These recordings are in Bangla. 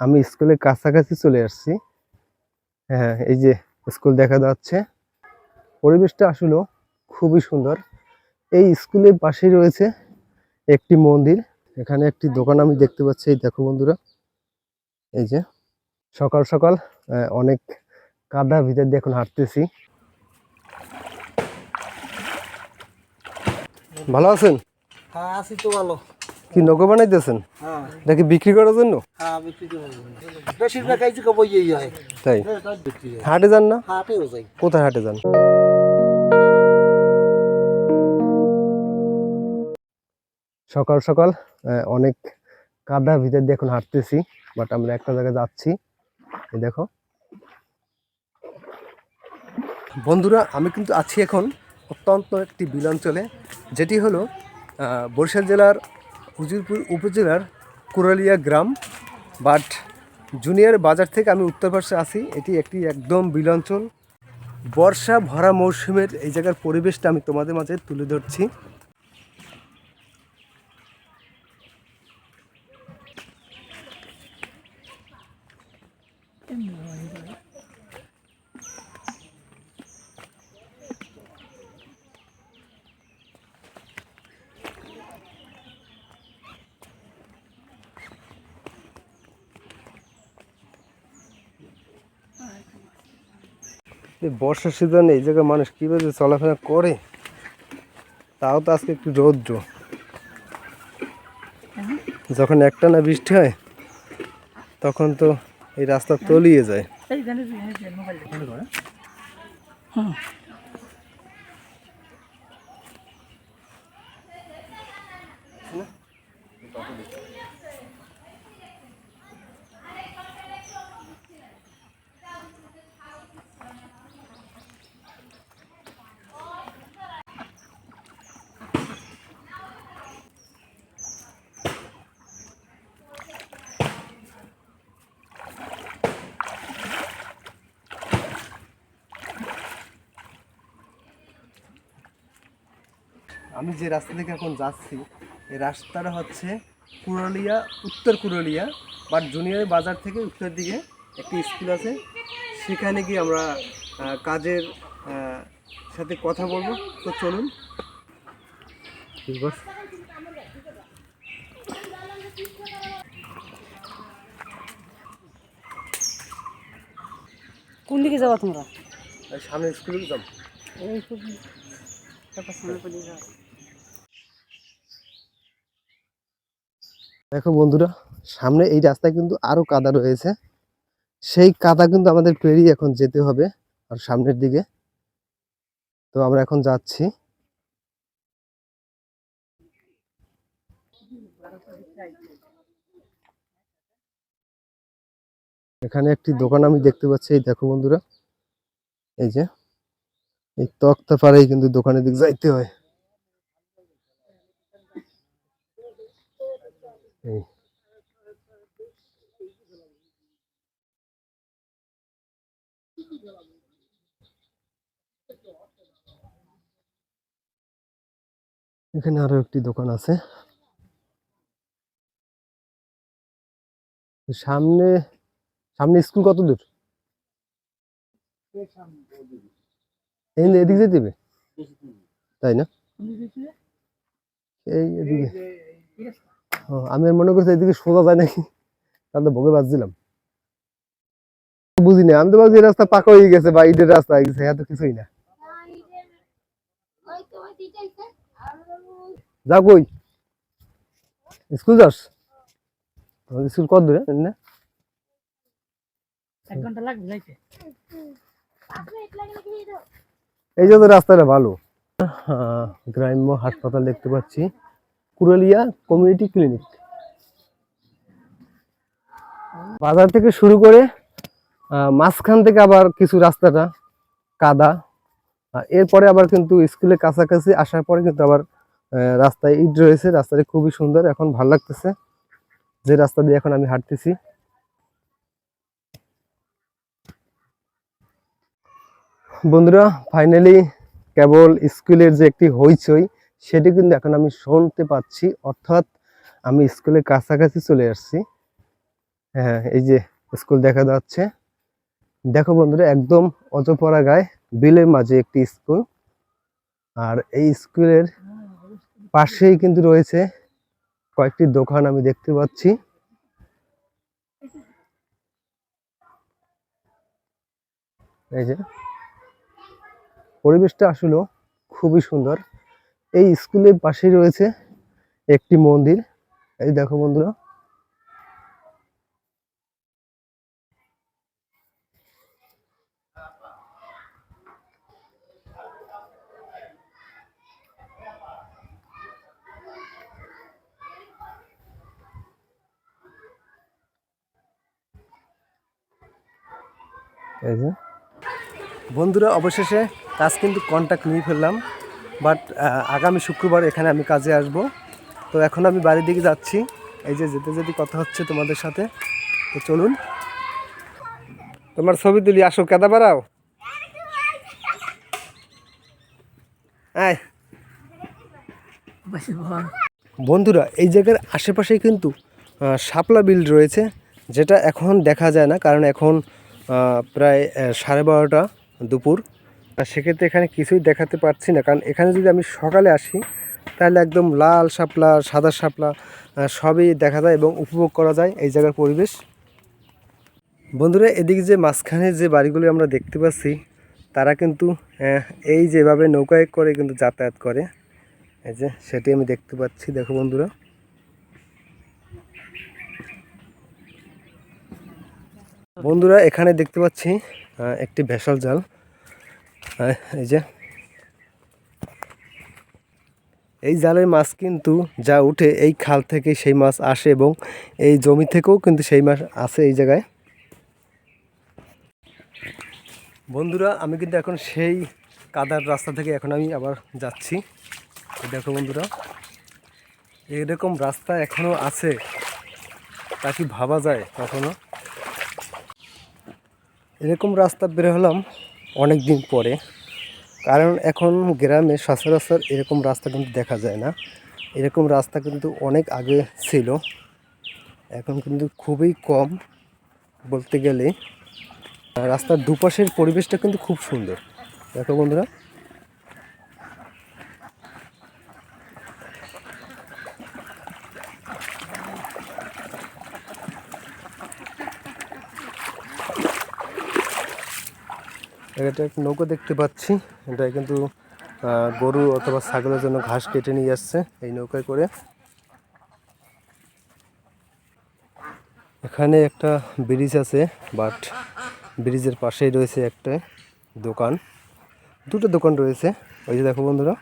আমি স্কুলের কাছাকাছি চলে আসছি। হ্যাঁ এই যে স্কুল দেখা যাচ্ছে। পরিবেশটা আসলে খুবই সুন্দর। এই স্কুলের পাশেই রয়েছে একটি মন্দির। এখানে একটি দোকান আমি দেখতে পাচ্ছি। এই দেখো বন্ধুরা, এই যে সকাল সকাল অনেক কাদা ভিতর দিয়ে এখন হাঁটতেছি। ভালো আছেন? হ্যাঁ আছি তো ভালো। কি নৌকো বানাইতেছেন? হ্যাঁ। এটা কি বিক্রি করার জন্য। হ্যাঁ। বইয়েই হয় তাই হাটে যান না? কোথায় হাটে যান? সকাল সকাল অনেক কাদা ভিতর দিয়ে এখন হাঁটতেছি বাট আমরা একটা জায়গায় যাচ্ছি। দেখো। বন্ধুরা আমি কিন্তু আছি এখন অত্যন্ত একটি বিলাঞ্চলে যেটি হলো বরিশাল জেলার উজিরপুর উপজেলার কুরালিয়া গ্রাম। বাট জুনিয়র বাজার থেকে আমি উত্তর পাশে আসি এটি একটি একদম বিলাঞ্চল বর্ষা ভরা মৌসুমের এই জায়গার পরিবেশটা আমি তোমাদের মাঝে তুলে ধরছি। এই বর্ষার সিজনে এই জায়গায় মানুষ কীভাবে চলাফেরা করে তাও তো আজকে একটু রৌদ্র। যখন একটা না বৃষ্টি হয় তখন তো এই রাস্তা তলিয়ে যায়। আমি যে রাস্তা থেকে এখন যাচ্ছি এই রাস্তাটা হচ্ছে কুরলিয়া উত্তর কুরলিয়া বাট জুনিয়র বাজার থেকে উত্তর দিকে একটি স্কুল আছে। সেখানে গিয়ে আমরা কাজের সাথে কথা বলব। তো চলুন। কোন দিকে যাবা তোমরা? সামনে স্কুলে যাব এই খুব তারপর সামনে পড়ে যাও দেখো বন্ধুরা, সামনে এই রাস্তায় কিন্তু আরও কাদা রয়েছে। সেই কাদা কিন্তু আমাদের পেরিয়ে এখন যেতে হবে, আর সামনের দিকে। তো আমরা এখন যাচ্ছি। এখানে একটি দোকান আমি দেখতে পাচ্ছি, এই দেখো বন্ধুরা। এই যে, এই তক্তা পাড়াই কিন্তু দোকানের দিকে যাইতে হয়। এই এখানে আরও একটি দোকান আছে। সামনে সামনে স্কুল কত দূর? এই এদিকে যেতে হবে? তাই না? এই এদিকে। আমি মনে করছি এদিকে সোজা যায় নাকি? তাহলে ভোগে বাজছিলাম। বুঝিনি আমি তো ভাবছি এই রাস্তা পাকা হয়ে গেছে বা ইটের রাস্তা হয়ে গেছে এত কিছুই না। যা কই। স্কুল যাস? স্কুল কত দূরে? না। এই যে রাস্তাটা ভালো। গ্রাম্য হাসপাতাল দেখতে পাচ্ছি। Kuralia community clinic. বাজার থেকে শুরু করে মাঝখান থেকে আবার কিছু রাস্তাটা কাদা। এরপরে আবার কিন্তু স্কুলের কাছাকাছি আসার পরে কিন্তু আবার রাস্তায় ইট রয়েছে। রাস্তাটি খুবই সুন্দর, এখন ভালো লাগতেছে। যে রাস্তা দিয়ে এখন আমি হাঁটতেছি। বন্ধুরা ফাইনালি কেবল স্কুলের যে একটি হইচই সেটি কিন্তু এখন আমি শুনতে পাচ্ছি। অর্থাৎ আমি স্কুলের কাছাকাছি চলে আসছি। হ্যাঁ এই যে স্কুল দেখা যাচ্ছে। দেখো বন্ধুরা, একদম অজপরা গায়ে, বিলের মাঝে একটি স্কুল। আর এই স্কুলের পাশেই কিন্তু রয়েছে কয়েকটি দোকান আমি দেখতে পাচ্ছি। এই যে পরিবেশটা আসলে খুবই সুন্দর। এই স্কুলের পাশেই রয়েছে একটি মন্দির। এই দেখো বন্ধুরা। বন্ধুরা, অবশেষে কাজ কিন্তু কন্ট্যাক্ট নিয়ে ফেললাম। বাট আগামী শুক্রবার এখানে আমি কাজে আসব। তো এখন আমি বাড়ির দিকে যাচ্ছি। এই যে যেতে যেতে কথা হচ্ছে তোমাদের সাথে। তো চলুন। তোমার ছবি তুলি। আসো কেদা বাড়াও? বন্ধুরা এই জায়গার আশেপাশেই কিন্তু শাপলা বিল রয়েছে যেটা এখন দেখা যায় না কারণ এখন প্রায় সাড়ে বারোটা দুপুর। আর সেক্ষেত্রে এখানে কিছুই দেখাতে পারছি না। কারণ এখানে যদি আমি সকালে আসি, তাহলে একদম লাল শাপলা, সাদা শাপলা সবই দেখা যায় এবং উপভোগ করা যায় এই জায়গার পরিবেশ। বন্ধুরা, এদিকে যে মাঝখানে যে বাড়িগুলো আমরা দেখতে পাচ্ছি, তারা কিন্তু এই যেভাবে নৌকায় করে কিন্তু যাতায়াত করে। এই যে সেটি আমি দেখতে পাচ্ছি, দেখো বন্ধুরা। বন্ধুরা, এখানে দেখতে পাচ্ছি একটি ভেসল জাল। এই যে। এই জালের মাছ কিন্তু যা উঠে এই খাল থেকে সেই মাছ আসে এবং এই জমি থেকেও কিন্তু সেই মাছ আসে এই জায়গায়। বন্ধুরা, আমি কিন্তু এখন সেই কাদার রাস্তা থেকে এখন আমি আবার যাচ্ছি। দেখো বন্ধুরা, এরকম রাস্তা এখনও আছে, তা কি ভাবা যায় কখনো? এরকম রাস্তা বের হলাম অনেক দিন পরে। কারণ এখন গ্রামে সচরাচর এরকম রাস্তা কিন্তু দেখা যায় না। এরকম রাস্তা কিন্তু অনেক আগে ছিল। এখন কিন্তু খুবই কম বলতে গেলে। রাস্তার দুপাশের পরিবেশটা কিন্তু খুব সুন্দর। দেখো বন্ধুরা এটা একটা নৌকো দেখতে পাচ্ছি। এটা কিন্তু গরু অথবা ছাগলের জন্য ঘাস কেটে নিয়ে আসছে এই নৌকায় করে। এখানে একটা ব্রিজ আছে, বাট ব্রিজের পাশেই রয়েছে একটা দোকান। দুটো দোকান রয়েছে। ওই যে দেখো বন্ধুরা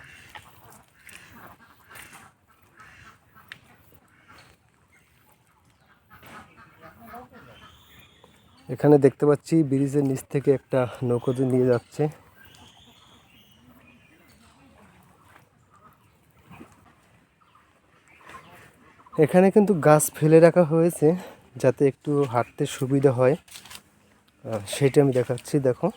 এখানে দেখতে পাচ্ছি ব্রিজের নিচ থেকে একটা নৌকোতে নিয়ে যাচ্ছে। এখানে কিন্তু গাছ ফেলে রাখা হয়েছে যাতে একটু হাঁটতে সুবিধা হয়। সেটা আমি দেখাচ্ছি, দেখো।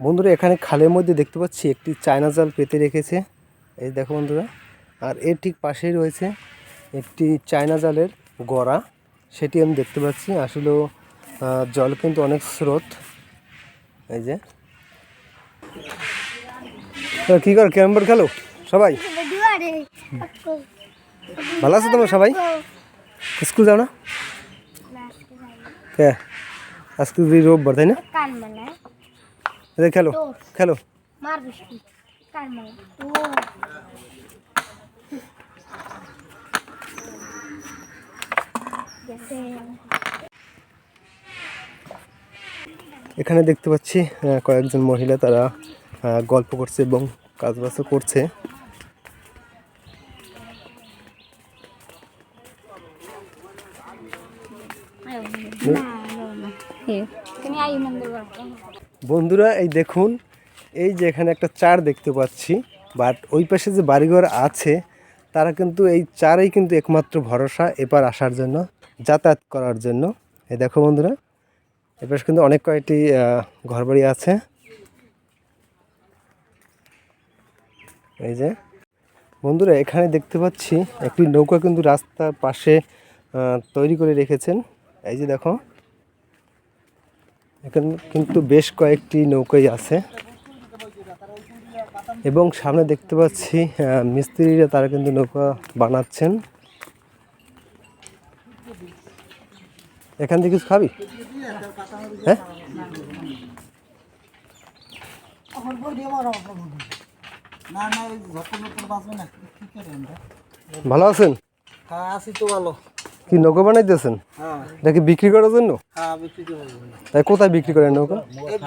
বন্ধুরা, এখানে খালের মধ্যে দেখতে পাচ্ছি একটি চায়না জাল পেতে রেখেছে। এই দেখো বন্ধুরা, আর এর ঠিক পাশেই রয়েছে একটি চায়না জালের গড়া। সেটি আমি দেখতে পাচ্ছি। আসলেও জল কিন্তু অনেক স্রোত। এই যে। কি কর ক্যারাম খেলো? সবাই? ভালো আছো তোমরা সবাই? স্কুল যাও না? হ্যাঁ আজকে রোববার, তাই না? খেলো খেলো মার বিস্কুট কান মানে ও গেছে এখানে দেখতে পাচ্ছি কয়েকজন মহিলা তারা গল্প করছে এবং কাজবাজ করছে। বন্ধুরা, এই দেখুন, এই যে এখানে একটা চার দেখতে পাচ্ছি বাট ওই পাশে যে বাড়িঘর আছে তারা কিন্তু এই চারেই কিন্তু একমাত্র ভরসা এপার আসার জন্য, যাতায়াত করার জন্য। এই দেখো বন্ধুরা, এপাশে কিন্তু অনেক কয়েকটি ঘরবাড়ি আছে। এই যে, বন্ধুরা এখানে দেখতে পাচ্ছি একটি নৌকা কিন্তু রাস্তার পাশে তৈরি করে রেখেছেন। এই যে দেখো, এখানে কিন্তু বেশ কয়েকটি নৌকাই আছে। এবং সামনে দেখতে পাচ্ছি মিস্ত্রিরা তারা কিন্তু নৌকা বানাচ্ছেন। এখান থেকে কিছু খাবি? হ্যাঁ? ভালো আছেন? আছি তো ভালো কি নৌকা বানাইতেছেন? হ্যাঁ এটা কি বিক্রি করার জন্য? হ্যাঁ বিক্রি করে তাই কোথায় বিক্রি করেন নৌকা?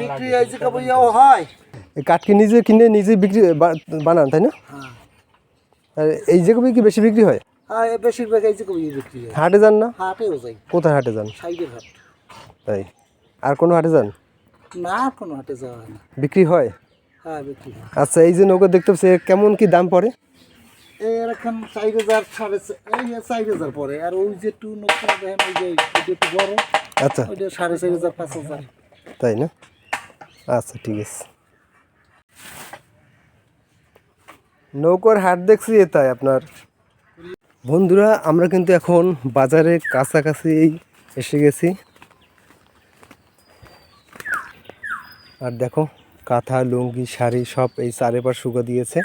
বিক্রি হয় এই কাঠ নিজে কিনে নিজে বিক্রি বানান তাই না? হ্যাঁ। আর এই যে কবি কি বেশি বিক্রি হয়? হ্যাঁ বেশিরভাগ এই যে কবে বিক্রি হয়। হাটে যান না? হাটেও যাই। কোথায় হাটে যান? সাইডের হাট। তাই। আর কোনো হাটে যান? না কোনো হাটে যাওয়া হয় না। বিক্রি হয়? হ্যাঁ বিক্রি হয়। আচ্ছা এই যে নৌকা দেখতে পাচ্ছি কেমন কি দাম পড়ে? এরকম চার হাজার সাড়ে এই চার হাজার পরে আর ওই যে টু নৌকা দেখেন ওই যে একটু বড় আচ্ছা। ওইটা সাড়ে চার হাজার পাঁচ হাজার। তাই না? আচ্ছা ঠিক আছে। নৌকার হাট দেখছি তাই আপনার। বন্ধুরা, আমরা কিন্তু এখন বাজারে কাছাকাছি এসে গেছি। আর দেখো, কাঁথা, লুঙ্গি, শাড়ি সব এই চারেপাশ শুকা দিয়েছে।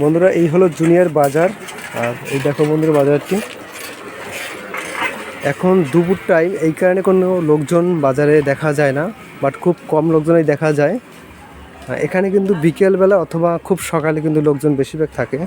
বন্ধুরা, এই হলো জুনিয়র বাজার। আর এই দেখো বন্ধুরা বাজারটি। এখন দুপুর টাইম এই কারণে কোনো লোকজন বাজারে দেখা যায় না, বাট খুব কম লোকজনই দেখা যায়। এখানে কিন্তু বিকেলবেলা অথবা খুব সকালে কিন্তু লোকজন বেশিরভাগ থাকে।